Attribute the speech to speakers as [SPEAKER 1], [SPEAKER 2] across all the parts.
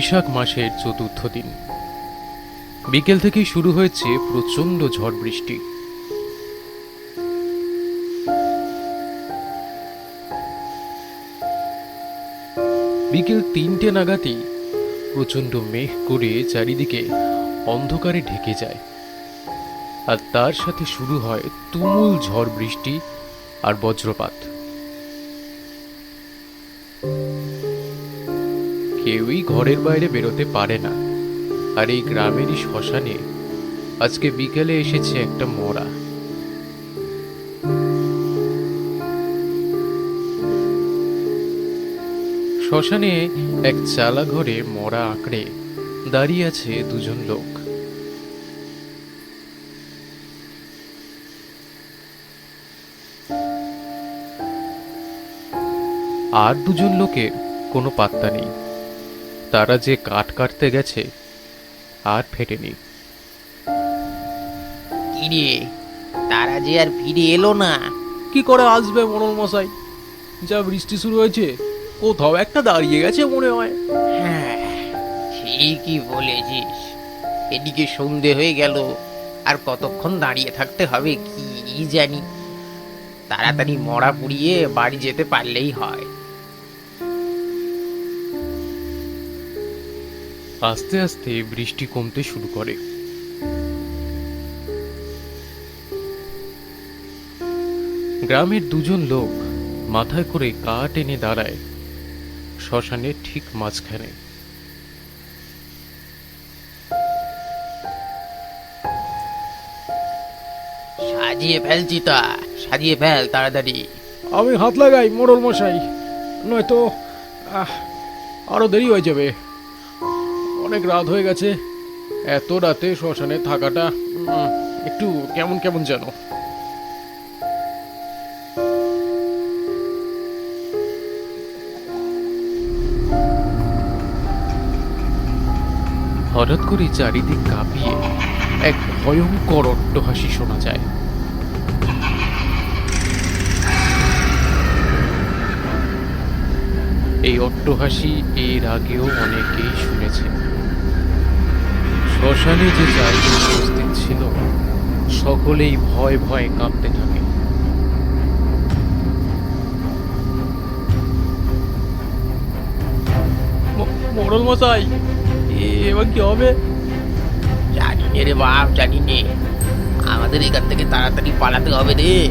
[SPEAKER 1] বৈশাখ মাসের চতুর্থ দিন। বিকেল থেকেই শুরু হয়েছে প্রচণ্ড ঝড় বৃষ্টি। বিকেল তিনটে নাগাদই প্রচণ্ড মেঘ করে চারিদিকে অন্ধকারে ঢেকে যায়। আর তার সাথে শুরু হয় তুমুল ঝড় বৃষ্টি আর বজ্রপাত। কেউই ঘরের বাইরে বেরোতে পারে না। আর এই গ্রামেরই শ্মশানে আজকে বিকেলে এসেছে একটা মরা। শ্মশানে এক চালা ঘরে মরা আঁকড়ে দাঁড়িয়ে আছে দুজন লোক। আর দুজন লোকের কোনো পাত্তা নেই। তারা যে কাঠ কাটতে গেছে আর ফেটেনি।
[SPEAKER 2] কিরে তারা যে আর ফিরে এলো না।
[SPEAKER 3] কি করে আসবে মোড়ল মশাই? যা বৃষ্টি শুরু হয়েছে কোথাও একটা দাঁড়িয়ে গেছে মনে হয়।
[SPEAKER 2] হ্যাঁ ঠিকই বলেছিস। এদিকে সন্ধে হয়ে গেল আর কতক্ষণ দাঁড়িয়ে থাকতে হবে কি জানি। তাড়াতাড়ি মরা পুড়িয়ে বাড়ি যেতে পারলেই হয়।
[SPEAKER 1] আস্তে আস্তে বৃষ্টি কমতে শুরু করে। গ্রামের দুজন লোক মাথায় করে কাঠ এনে দাঁড়ায় শ্মশানের ঠিক মাঝখানে।
[SPEAKER 2] সাজিয়ে ফেলছি তা সাজিয়ে ফেল তাড়াতাড়ি।
[SPEAKER 3] আমি হাত লাগাই মোড়ল মশাই। নয়তো আহ, আরও দেরি হয়ে যাবে। অনেক রাত হয়ে গেছে। এত রাতে শ্মশানে থাকাটা একটু কেমন কেমন যেন।
[SPEAKER 1] হঠাৎ করে চারিদিক কাঁপিয়ে এক ভয়ঙ্কর অট্টহাসি শোনা যায়। এই অট্টহাসি এর আগেও অনেকেই শুনেছে শ্মশানে যে চারজন উপস্থিত ছিল সকলেই ভয় ভয়ে কাঁপতে থাকে।
[SPEAKER 3] ম- মোড়ল মশাই এ- এবার কি হবে?
[SPEAKER 2] জানি নে রে বাপ জানি নে। আমাদের এখান থেকে তাড়াতাড়ি পালাতে হবে রে।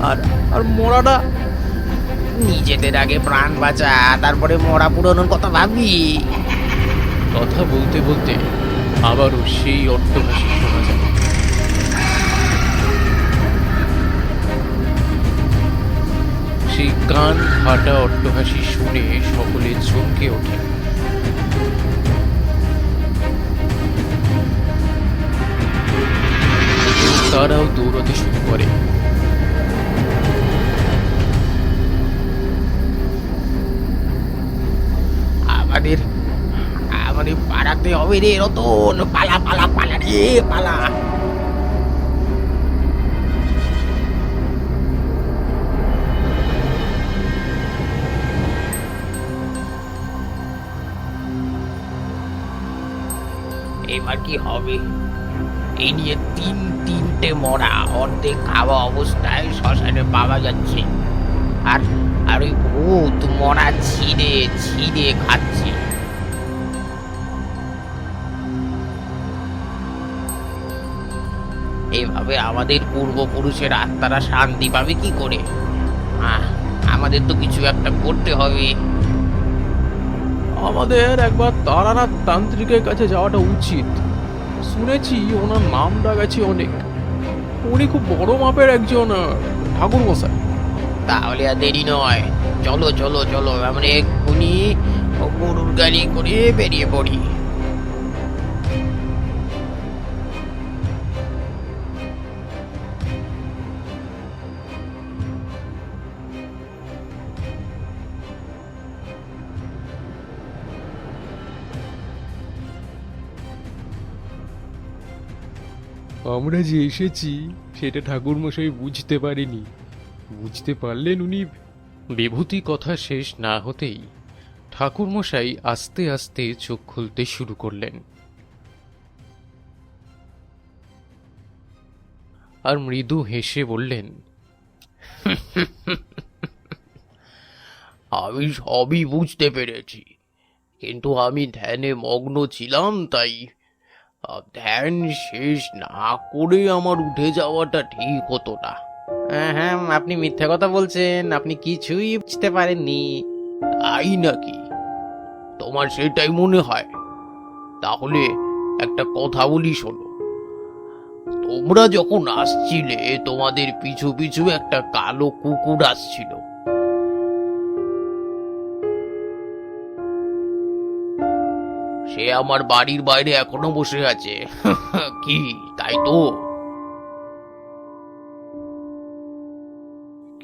[SPEAKER 3] আর আর মোড়াটা
[SPEAKER 2] নিজেদের আগে প্রাণ বাঁচা, তারপরে মরা পুরনোর কথা ভাবি।
[SPEAKER 1] কথা বলতে বলতে আবারও সেই অট্টহাসি শোনা যায়। সেই কান ফাটা অট্টহাসি শুনে সকলে চমকে ওঠে। তারাও দৌড়াতে শুরু করে।
[SPEAKER 2] আমাদের আমাদের পাড়াতে হবে রে রতন। পালা পালা পালা রে, পালা। এবার কি হবে? এই নিয়ে তিন তিনটে মরা অর্ধেক খাওয়া অবস্থায় শ্মশানে পাওয়া যাচ্ছে। আর আর ওই ভূত মরা ছিঁড়ে ছিঁড়ে খাচ্ছে। এভাবে আমাদের পূর্বপুরুষের আত্মারা শান্তি পাবে কি করে? আমাদের তো কিছু একটা করতে হবে।
[SPEAKER 3] আমাদের একবার তারানাথ তান্ত্রিকের কাছে যাওয়াটা উচিত। শুনেছি ওনার নাম ডাকাছি অনেক। উনি খুব বড় মাপের একজন ঠাকুর মশাই
[SPEAKER 2] তাহলে আর দেরি নয়। চলো চলো চলো, আমরা এক্ষুনি গরুর গাড়ি করে বেরিয়ে পড়ি।
[SPEAKER 3] আমরা যে এসেছি, সেটা ঠাকুর মশাই বুঝতে পারেনি। বুঝতে পারলেন উনি।
[SPEAKER 1] বিভূতি কথা শেষ না হতেই ঠাকুরমশাই আস্তে আস্তে চোখ খুলতে শুরু করলেন। আর মৃদু হেসে বললেন,
[SPEAKER 4] আমি সবই বুঝতে পেরেছি, কিন্তু আমি ধ্যানে মগ্ন ছিলাম তাই। ধ্যান শেষ না করে আমার উঠে যাওয়াটা ঠিক হতো না।
[SPEAKER 2] হ্যাঁ হ্যাঁ আপনি মিথ্যা কথা বলছেন, আপনি কিছুই বুঝতে পারেননি।
[SPEAKER 4] তাই নাকি? তোমার সেটাই মনে হয়? তাহলে একটা কথা বলি শোনো। তোমরা যখন আসছিলে, তোমাদের পিছু পিছু একটা কালো কুকুর আসছিল। সে আমার বাড়ির বাইরে এখনও বসে আছে। কি, তাই তো?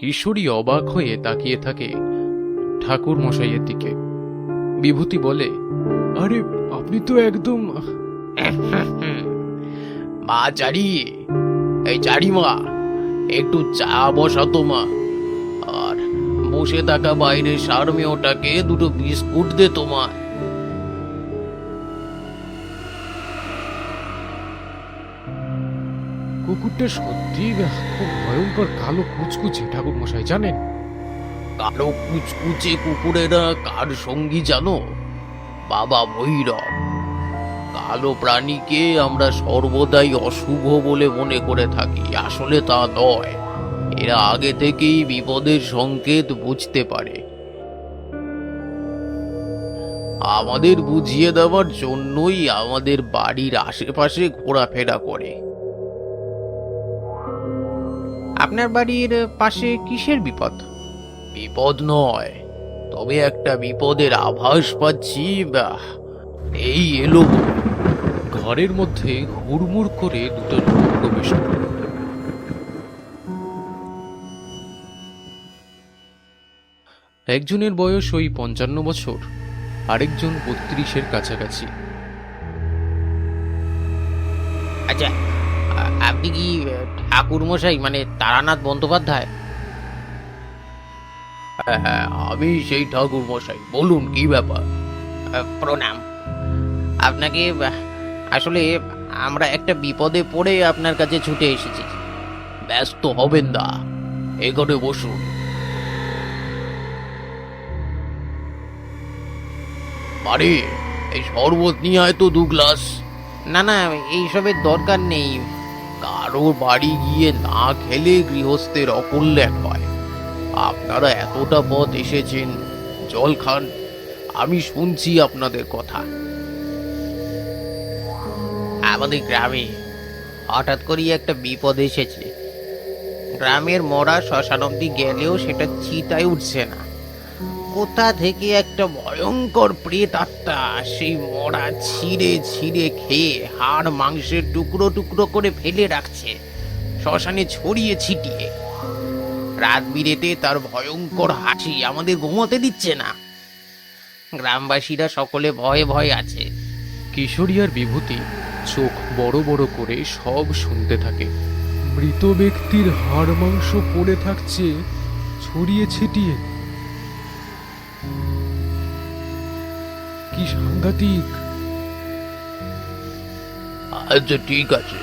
[SPEAKER 1] কিশোরী অবাক হয়ে তাকিয়ে থাকে ঠাকুর মশাইয়ের দিকে। বিভূতি বলে,
[SPEAKER 3] আরে, আপনি তো একদম
[SPEAKER 4] মা চারি এই চারি মা, একটু চা বসাতো মা। আর বসে থাকা বাইরে সারমেয়টাকে দুটো বিস্কুট দে তোমা
[SPEAKER 3] কুকুরটা সত্যি খুব ভয়ঙ্কর কালো কুচকুচে ঠাকুর মশাই জানেন?
[SPEAKER 4] কালো কুচকুচে কুকুরেরা কার সঙ্গী জানো? বাবা ভৈরব। কালো প্রাণীকে আমরা সর্বদাই অশুভ বলে মনে করে থাকি, আসলে তা নয়। এরা আগে থেকেই বিপদের সংকেত বুঝতে পারে। আমাদের বুঝিয়ে দেওয়ার জন্যই আমাদের বাড়ির আশেপাশে ঘোরাফেরা করে।
[SPEAKER 2] আপনার বাড়ির পাশে কিসের বিপদ?
[SPEAKER 4] বিপদ নয় তবে একটা বিপদের আভাস পাচ্ছি বাহ, এই এলো। বলে।
[SPEAKER 1] ঘরের মধ্যে হুড়মুড় করে দুটো লোক প্রবেশ করল একজনের বয়স ওই পঞ্চান্ন বছর আরেকজন বত্রিশের কাছাকাছি।
[SPEAKER 2] আচ্ছা আ- আপনি কি ঠাকুর মশাই মানে তারানাথ বন্দ্যোপাধ্যায়?
[SPEAKER 4] হ্যাঁ আমি সেই ঠাকুর মশাই বলুন কি ব্যাপার?
[SPEAKER 2] প্রণাম। আপনাকে আসলে আমরা একটা বিপদে পড়ে আপনার কাছে ছুটে এসেছি।
[SPEAKER 4] ব্যস্ত হবেন না। এখানে বসুন। আরে এই শরবত নিয়ে আয় তো দু গ্লাস।
[SPEAKER 2] না না এইসবের দরকার নেই।
[SPEAKER 4] কারও বাড়ি গিয়ে না খেলে গৃহস্থের অকল্যাণ হয়। আপনারা এতটা পথ এসেছেন, জল খান, আমি শুনছি আপনাদের কথা।
[SPEAKER 2] আমাদের গ্রামে হঠাৎ করেই একটা বিপদ এসেছে। গ্রামের মরা শ্মশান অব্দি গেলেও সেটা চিতায় উঠছে না। কোথা থেকে একটা ভয়ঙ্কর প্রেত আত্মা সেই মরা ছিঁড়ে ছিঁড়ে খেয়ে হাড় মাংসের টুকরো টুকরো করে ফেলে রাখছে। শ্মশানে ছড়িয়ে ছিটিয়ে। রাত বিরেতে তার ভয়ঙ্কর হাসি আমাদের ঘুমোতে দিচ্ছে না। গ্রামবাসীরা সকলে ভয়ে ভয়ে আছে।
[SPEAKER 1] কিশোরী আর বিভূতি চোখ বড় বড় করে সব শুনতে থাকে।
[SPEAKER 3] মৃত ব্যক্তির হাড় মাংস পড়ে থাকছে, ছড়িয়ে ছিটিয়ে। কি সাংঘাতিক?
[SPEAKER 4] আচ্ছা ঠিক আছে।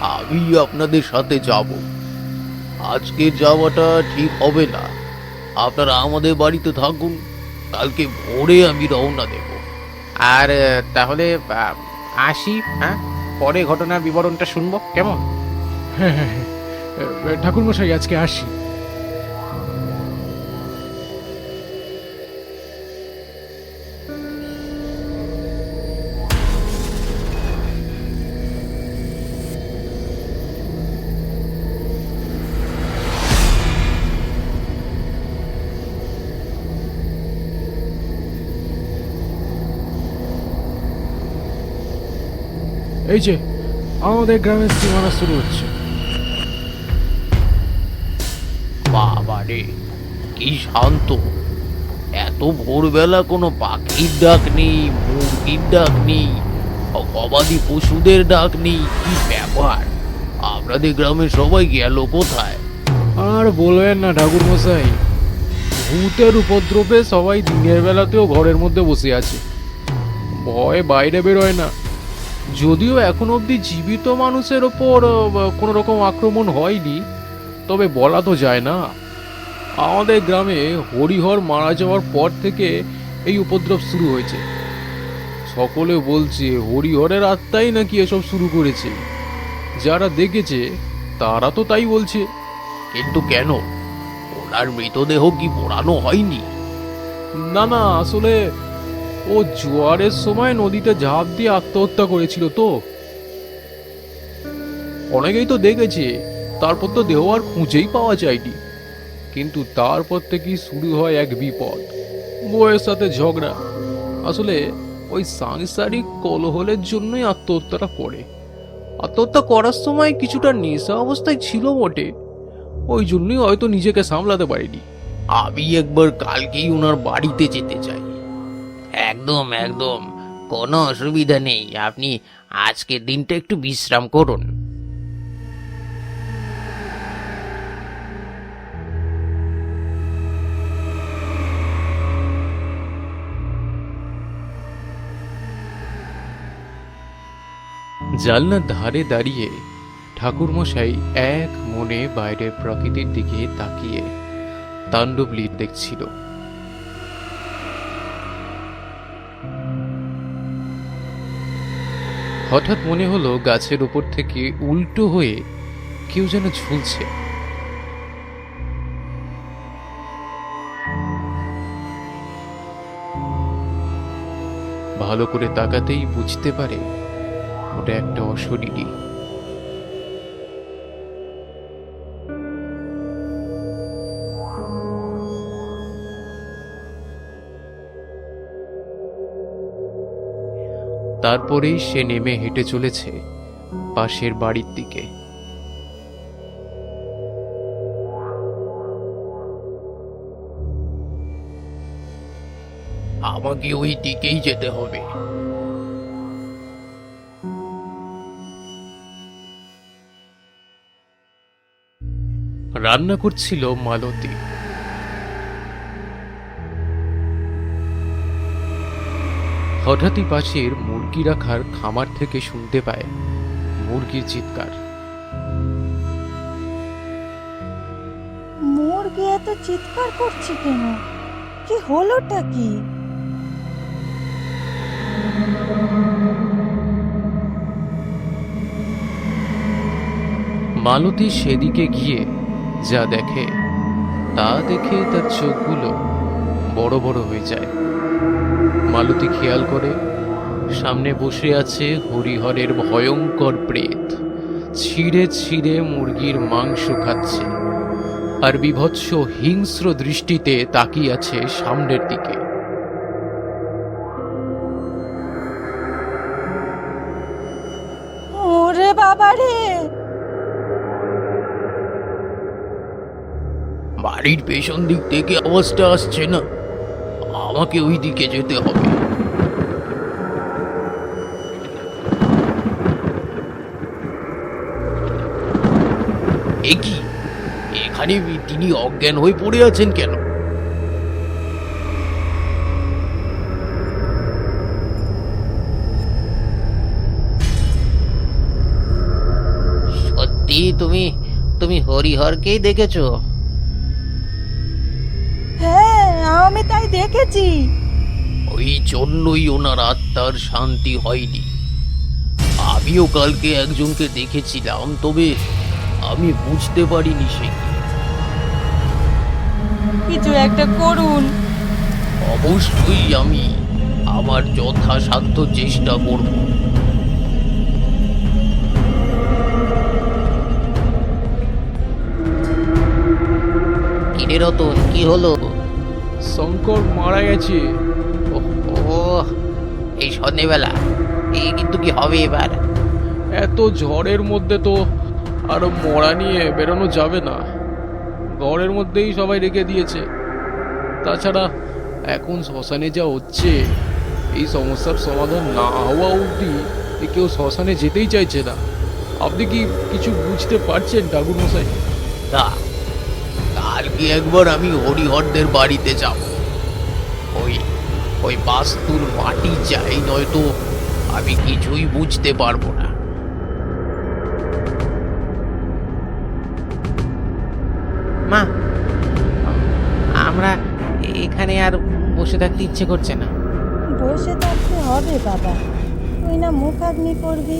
[SPEAKER 4] আমি আপনাদের সাথে যাব। আজকে যাওয়াটা ঠিক হবে না। আপনারা আমাদের বাড়িতে থাকুন। কালকে ভোরে আমি রওনা দেব।
[SPEAKER 2] আর তাহলে আহ, আসি হ্যাঁ? পরে ঘটনার বিবরণটা শুনব। কেমন?
[SPEAKER 3] হ্যাঁ হ্যাঁ হ্যাঁ। ঠাকুর মশাই আজকে আসি। এই যে আমাদের গ্রামের সীমানা শুরু হচ্ছে।
[SPEAKER 4] বাবা রে কি শান্ত। এত ভোরবেলা কোনো পাখির ডাক নেই মুরগির ডাক নেই গবাদি পশুদের ডাক নেই কি ব্যাপার? আপনাদের গ্রামে সবাই গেল কোথায়?
[SPEAKER 3] আর বলবেন না ঠাকুর মশাই ভূতের উপদ্রবে সবাই দিনের বেলাতেও ঘরের মধ্যে বসে আছে। ভয় বাইরে বেরোয় না। যদিও এখন অবধি জীবিত মানুষের ওপর কোনো রকম আক্রমণ হয়নি তবে বলা তো যায় না। আমাদের গ্রামে হরিহর মারা যাওয়ার পর থেকে এই উপদ্রব শুরু হয়েছে। সকলে বলছে হরিহরের আত্মাই নাকি এসব শুরু করেছে? যারা দেখেছে তারা তো তাই বলছে।
[SPEAKER 1] কিন্তু কেন? ওনার মৃতদেহ কি পোড়ানো হয়নি?
[SPEAKER 3] না না আসলে ও জোয়ারের সময় নদীতে ঝাঁপ দিয়ে আত্মহত্যা করেছিল তো। অনেকেই তো দেখেছে, তারপর তো দেহ আর খুঁজেই পাওয়া যায়নি। কিন্তু তারপর থেকেই শুরু হয় এক বিপদ, বউয়ের সাথে ঝগড়া। আসলে ওই সাংসারিক কলহলের জন্যই আত্মহত্যাটা করে। আত্মহত্যা করার সময় কিছুটা নেশা অবস্থায় ছিল বটে, ওই জন্যই হয়তো নিজেকে সামলাতে পারিনি।
[SPEAKER 1] আমি একবার কালকেই ওনার বাড়িতে যেতে চাই।
[SPEAKER 2] একদম একদম। কোনো অসুবিধা নেই। আপনি আজকের দিনটা একটু বিশ্রাম করুন।
[SPEAKER 1] জানলার ধারে দাঁড়িয়ে ঠাকুরমশাই এক মনে বাইরের প্রকৃতির দিকে তাকিয়ে তাণ্ডব লীল দেখছিল। হঠাৎ মনে হলো গাছের উপর থেকে উল্টো হয়ে কেউ যেন ঝুলছে। ভালো করে তাকাতেই বুঝতে পারে ওটা একটা অশরীরী। তারপরেই সে নেমে হেঁটে চলেছে পাশের বাড়ির দিকে।
[SPEAKER 2] আমাকে ওই দিকেই যেতে হবে।
[SPEAKER 1] রান্না করছিল মালতী। হঠাৎই পাশের মুরগি রাখার খামার থেকে শুনতে পায় মুরগির চিৎকার।
[SPEAKER 5] মুরগি এত চিৎকার করছে কেন? কি হলোটা কি?
[SPEAKER 1] মালতী সেদিকে গিয়ে যা দেখে তা দেখে তার চোখগুলো বড় বড় হয়ে যায়। মালতী খেয়াল করে সামনে বসে আছে হরিহরের ভয়ঙ্কর প্রেত। ছিঁড়ে ছিঁড়ে মুরগির মাংস খাচ্ছে। আর বিভৎস হিংস্র দৃষ্টিতে তাকিয়ে আছে সামনের দিকে।
[SPEAKER 5] ওরে বাবা রে
[SPEAKER 1] বাড়ির পেছন দিক থেকে আওয়াজটা আসছে না। আমাকে ওই দিকে যেতে হবে। কি? এখানে তিনি অজ্ঞান হয়ে পড়ে আছেন কেন?
[SPEAKER 2] সত্যি তুমি তুমি হরিহরকেই দেখেছ?
[SPEAKER 5] আমি তাই দেখেছি।
[SPEAKER 1] ওই জন্যই ওনার আত্মার শান্তি হয়নি। আমিও কালকে একজনকে দেখেছিলাম তবে আমি বুঝতে পারিনি সে কি।
[SPEAKER 5] কিছু একটা করুন।
[SPEAKER 1] অবশ্যই আমি আমার যথাসাধ্য চেষ্টা করব।
[SPEAKER 2] কিরে রতন কি হলো?
[SPEAKER 3] শঙ্কর মারা গেছে।
[SPEAKER 2] ও এই সন্ধেবেলা এই কিন্তু কি হবে এবার?
[SPEAKER 3] এত ঝড়ের মধ্যে তো আর মরা নিয়ে বেরোনো যাবে না। ঘরের মধ্যেই সবাই রেখে দিয়েছে। তাছাড়া এখন শ্মশানে যা হচ্ছে এই সমস্যার সমাধান না হওয়া অবধি কেউ শ্মশানে যেতেই চাইছে না। আপনি কি কিছু বুঝতে পারছেন ঠাকুর মশাই
[SPEAKER 2] তা
[SPEAKER 4] আজকে একবার আমি হরিহরদের বাড়িতে যাব। ওই ওই বাস্তুর মাটি চাই নয়তো আমি কিছুই বুঝতে পারব না।
[SPEAKER 2] মা আমরা এখানে আর বসে থাকতে ইচ্ছে করছে না।
[SPEAKER 5] বসে থাকতে হবে বাবা। তুই না মুখাগ্নি করবি।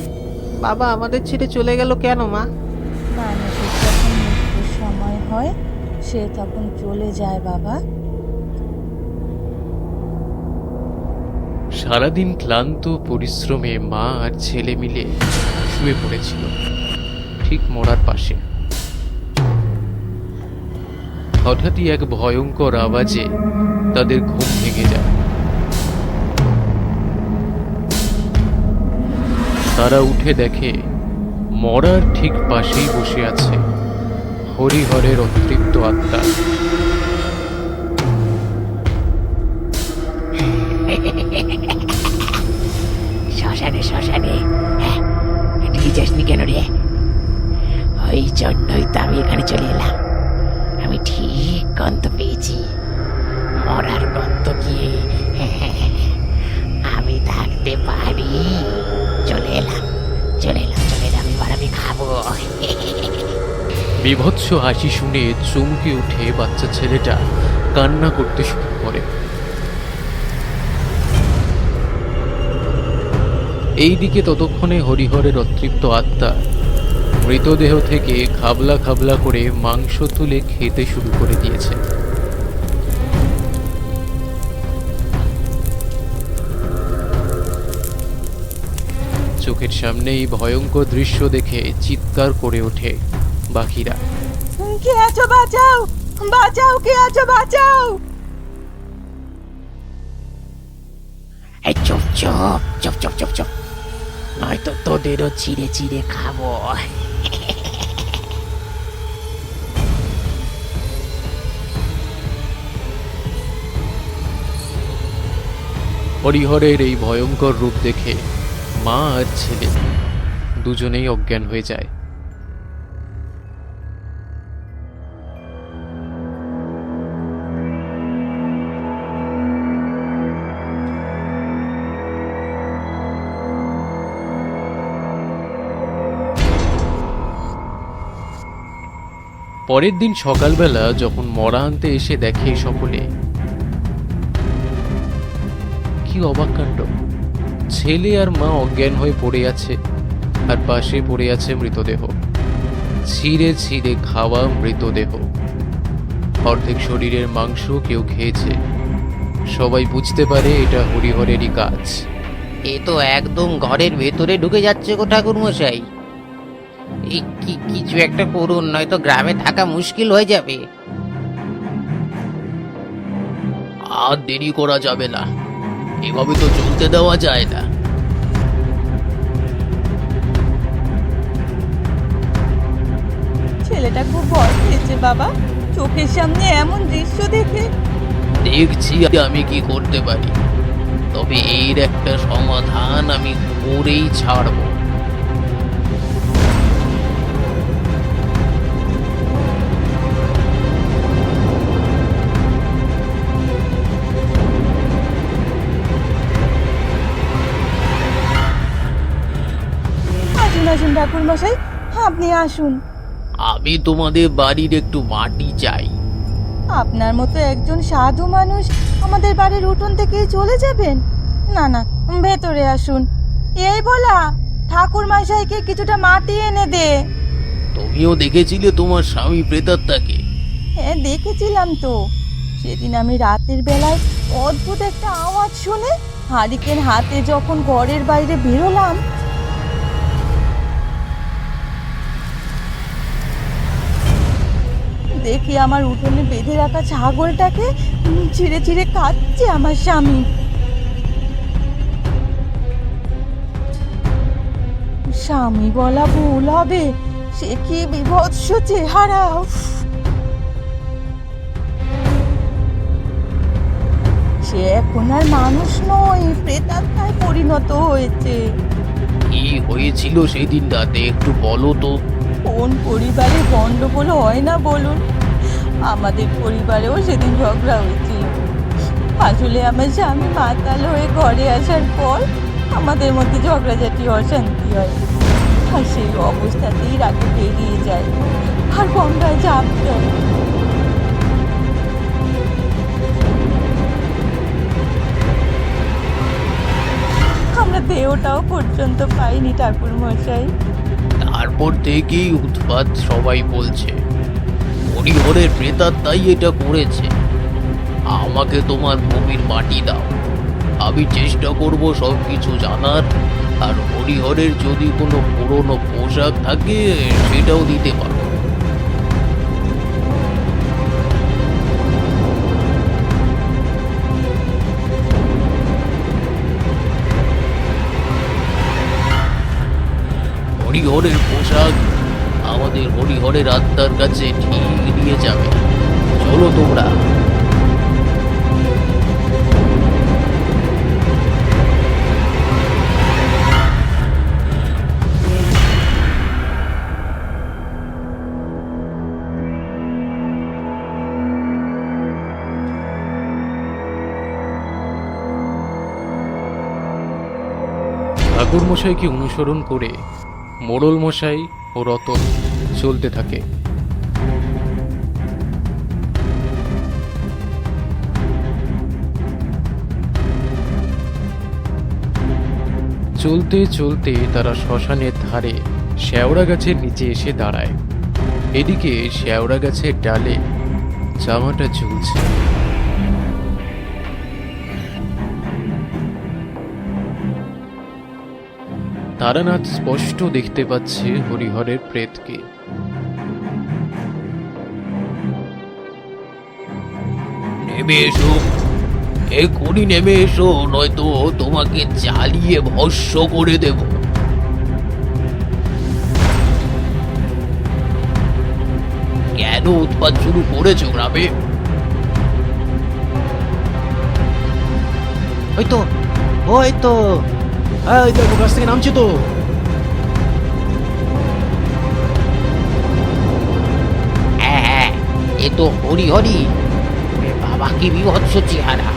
[SPEAKER 2] বাবা আমাদের ছেড়ে চলে গেল কেন মা?
[SPEAKER 5] মানুষের যখন মৃত্যুর সময় হয়। সে তখন চলে যায় বাবা।
[SPEAKER 1] সারাদিন ক্লান্ত পরিশ্রমে মা আর ছেলে মিলে শুয়ে পড়েছিল, ঠিক মরার পাশে। হঠাৎই এক ভয়ঙ্কর আওয়াজে তাদের ঘুম ভেঙে যায়। তারা উঠে দেখে মরার ঠিক পাশেই বসে আছে। হরিহরের অতৃপ্ত আত্মা।
[SPEAKER 2] শ্মশানে শ্মশানে। হ্যাঁ যাসনি কেন রে? ওই জন্যই তো আমি এখানে চলে এলাম। আমি ঠিক গন্ত পেয়েছি। মরার গন্ত গিয়ে আমি থাকতে পারি। চলে এলাম চলে এলাম চলে এলাম, এবার আমি খাব।
[SPEAKER 1] বিভৎস হাসি শুনে চমকে উঠে বাচ্চা ছেলেটা। কান্না করতে শুরু করে। এইদিকে ততক্ষণে হরিহরের অতৃপ্ত আত্মা। মৃতদেহ থেকে খাবলা খাবলা করে মাংস তুলে খেতে শুরু করে দিয়েছে। চোখের সামনে এই ভয়ঙ্কর দৃশ্য দেখে চিৎকার করে ওঠে। বাকিরা।
[SPEAKER 5] কে আছো বাঁচাও? বাঁচাও কে আছো বাঁচাও?
[SPEAKER 2] এই চুপ চুপ চুপ চুপ চুপ চুপ। নয়তো তোদেরও চিড়ে চিড়ে খাব।
[SPEAKER 1] হরিহরের এই ভয়ঙ্কর রূপ দেখে মা আর ছেলে দুজনেই অজ্ঞান হয়ে যায়। পরের দিন সকালবেলা যখন মরা আনতে এসে দেখে সকলে কি অবাক কাণ্ড। ছেলে আর মা অজ্ঞান হয়ে পড়ে আছে আর পাশে পড়ে আছে মৃতদেহ। ছিঁড়ে ছিঁড়ে খাওয়া মৃতদেহ। অর্ধেক শরীরের মাংস কেউ খেয়েছে। সবাই বুঝতে পারে এটা হরিহরেরই কাজ।
[SPEAKER 4] এ তো একদম ঘরের ভেতরে ঢুকে যাচ্ছে গো ঠাকুর মশাই এই কি কিছু একটা করুন নয়তো গ্রামে থাকা মুশকিল হয়ে যাবে। আর দেরি করা যাবে না। এভাবে তো চলতে দেওয়া যায় না।
[SPEAKER 5] ছেলেটা খুব ভয় পেয়েছে বাবা। চোখের সামনে এমন দৃশ্য দেখে।
[SPEAKER 4] দেখছি আমি কি করতে পারি। তবে এর একটা সমাধান আমি করেই ছাড়বো।
[SPEAKER 5] আসুন ঠাকুর মশাই আপনি আসুন।
[SPEAKER 4] আমি তোমাদের বাড়ির একটু মাটি চাই।
[SPEAKER 5] আপনার মতো একজন সাধু মানুষ আমাদের বাড়ির উঠোন থেকেই চলে যাবেন? না না ভেতরে আসুন। এই বলা ঠাকুর মশাইকে কিছুটা মাটি এনে দে।
[SPEAKER 4] তুমিও দেখেছিলে তোমার স্বামী প্রেতাত্মাকে?
[SPEAKER 5] হ্যাঁ দেখেছিলাম তো। সেদিন আমি রাতের বেলায় অদ্ভুত একটা আওয়াজ শুনে হারিকেন হাতে যখন ঘরের বাইরে বেরোলাম দেখি আমার উঠোনে বেঁধে রাখা ছাগলটাকে ছিঁড়ে ছিঁড়ে খাচ্ছে আমার স্বামী। স্বামী বলা ভুল হবে সে কি বিভৎস চেহারা সে এখন আর মানুষ নয় প্রেতাত্মায় পরিণত হয়েছে।
[SPEAKER 4] কি হয়েছিল সেই দিন রাতে একটু বলো তো।
[SPEAKER 5] কোন পরিবারে গন্ডগোল হয় না বলুন। আমাদের পরিবারেও সেদিন ঝগড়া হয়েছিল। আসলে আমার স্বামী মাতাল হয়ে ঘরে আসার পর আমাদের মধ্যে ঝগড়াঝাটি, অশান্তি হয়। আর সেই অবস্থাতেই রাতে বেরিয়ে যায়। আর গঙ্গায় চাপ আমরা দেহটাও পর্যন্ত পাইনি ঠাকুর মশাই
[SPEAKER 4] তারপর থেকেই উৎপাত সবাই বলছে হরিহরের প্রেতাত্মাই এটা করেছে। আমাকে তোমার ভূমির মাটি দাও। আমি চেষ্টা করব সব কিছু জানার। আর হরিহরের যদি কোনো পুরনো পোশাক থাকে, সেটাও দিতে পারো। হরিহরের পোশাক আমাদের হরিহরের আত্মার কাছে ঠিক নিয়ে যাবে। চলো তোমরা।
[SPEAKER 1] ঠাকুর মশাইকে অনুসরণ করে মোড়ল মশাই ও রতন? চলতে থাকে। চলতে চলতে তারা শ্মশানের ধারে শেওড়া গাছের নিচে এসে দাঁড়ায়। এদিকে শেওড়া গাছের ডালে জামাটা ঝুলছে। তারানাথ স্পষ্ট দেখতে পাচ্ছে হরিহরের প্রেতকে।
[SPEAKER 4] নেমে এসো। এক্ষুনি নেমে এসো নয়তো তোমাকে জ্বালিয়ে ভস্য করে দেব। কেন উৎপাত শুরু করেছ গ্রামে?
[SPEAKER 3] ওই তো ওই তো। ওই দেখো গাছ থেকে নামছে তো।
[SPEAKER 2] হ্যাঁ হ্যাঁ এ তো হরি হরি। বাবা বিভৎস চেহারা।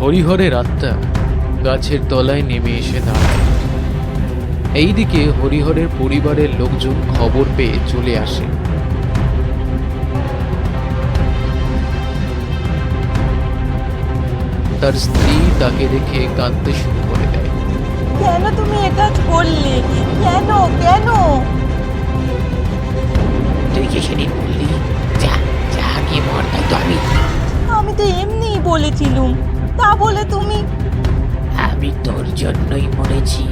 [SPEAKER 1] হরিহরের আত্মা গাছের তলায় নেমে এসে দাঁড়ায়। এইদিকে হরিহরের পরিবারের লোকজন খবর পেয়ে চলে আসে। তার স্ত্রী তাকে দেখে কাঁদতে শুরু
[SPEAKER 5] কেন তুমি এ কাজ করলে? কেন? কেন?
[SPEAKER 2] তুই কি সেদিন বললি? যা যা গিয়ে মর তাই তো আমি।
[SPEAKER 5] আমি তো এমনিই বলেছিলুম তা বলে তুমি?
[SPEAKER 2] আমি তোর জন্যই মরেছি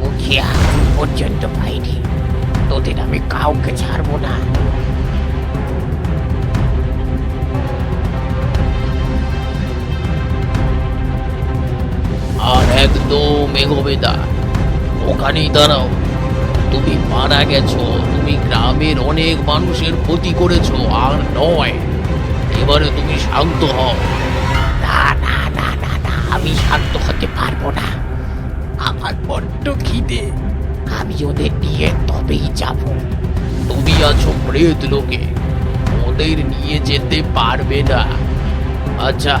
[SPEAKER 2] মুখে আগুন পর্যন্ত পাইনি। তোদের আমি কাউকে ছাড়বো না।
[SPEAKER 4] আর একদম এগোবে ওখানেই দাঁড়াও। তুমি মারা গেছো, তুমি গ্রামের অনেক মানুষের ক্ষতি করেছ, আর নয়। এবারে তুমি শান্ত হও।
[SPEAKER 2] না না না না না, আমি শান্ত হতে পারব না। আমার বড্ড খিদে। আমি ওদের নিয়ে তবেই যাব।
[SPEAKER 4] তুমি আছো প্রেত লোকে। ওদের নিয়ে যেতে পারবে না। আচ্ছা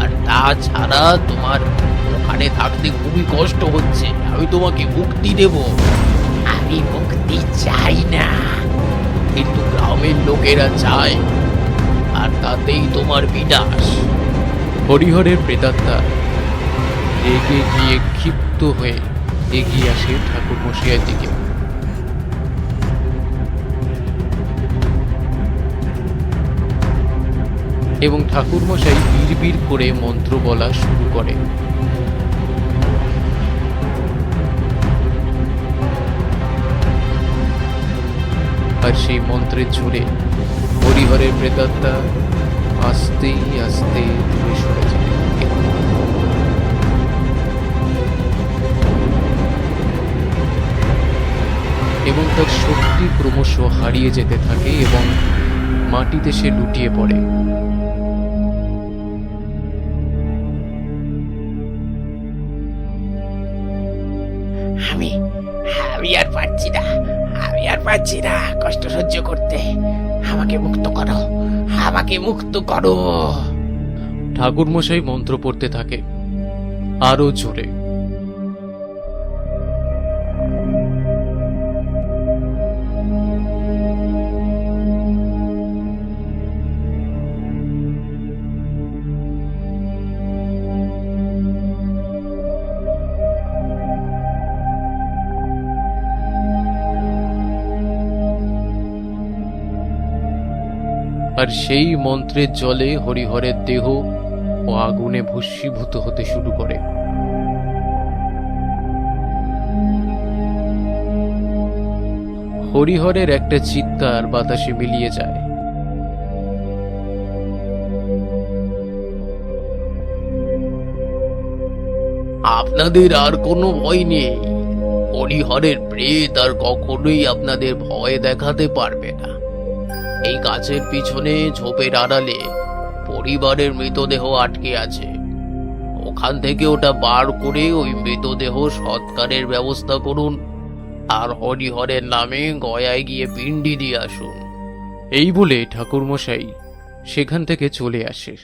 [SPEAKER 4] আর তাছাড়া তোমার ওখানে থাকতে খুবই কষ্ট হচ্ছে। আমি তোমাকে মুক্তি দেব।
[SPEAKER 2] আমি মুক্তি চাই না।
[SPEAKER 4] কিন্তু গ্রামের লোকেরা চায়, আর তাতেই তোমার বিনাশ।
[SPEAKER 1] হরিহরের প্রেতাত্মা রেগে গিয়ে ক্ষিপ্ত হয়ে এগিয়ে আসে ঠাকুর মশিয়ার দিকে। এবং ঠাকুর মশাই বিড় করে মন্ত্র বলা শুরু করে। আর সেই মন্ত্রের জোরে হরিহরের প্রেতাত্মা আস্তেই আস্তে দূরে সরে যায়। এবং তার শক্তি ক্রমশ হারিয়ে যেতে থাকে এবং মাটিতে সে লুটিয়ে পড়ে।
[SPEAKER 2] পারছি না। কষ্ট সহ্য করতে। আমাকে মুক্ত করো। আমাকে মুক্ত করো।
[SPEAKER 1] ঠাকুরমশাই মন্ত্র পড়তে থাকে। আরও জোরে। আর সেই মন্ত্রের জলে হরিহরের দেহ ও আগুনে ভস্মীভূত হতে শুরু করে। হরিহরের একটা চিৎকার বাতাসে মিলিয়ে যায়।
[SPEAKER 4] আপনাদের আর কোনো ভয় নেই। হরিহরের প্রেত আর কখনোই আপনাদের ভয় দেখাতে পারবে না। এই গাছের পিছনে ঝোপের আড়ালে পরিবারের মৃতদেহ আটকে আছে। ওখান থেকে ওটা বার করে ওই মৃতদেহ সৎকারের ব্যবস্থা করুন আর হরিহরের নামে গয়ায় গিয়ে পিণ্ডি দিয়ে আসুন।
[SPEAKER 1] এই বলে ঠাকুরমশাই সেখান থেকে চলে আসে।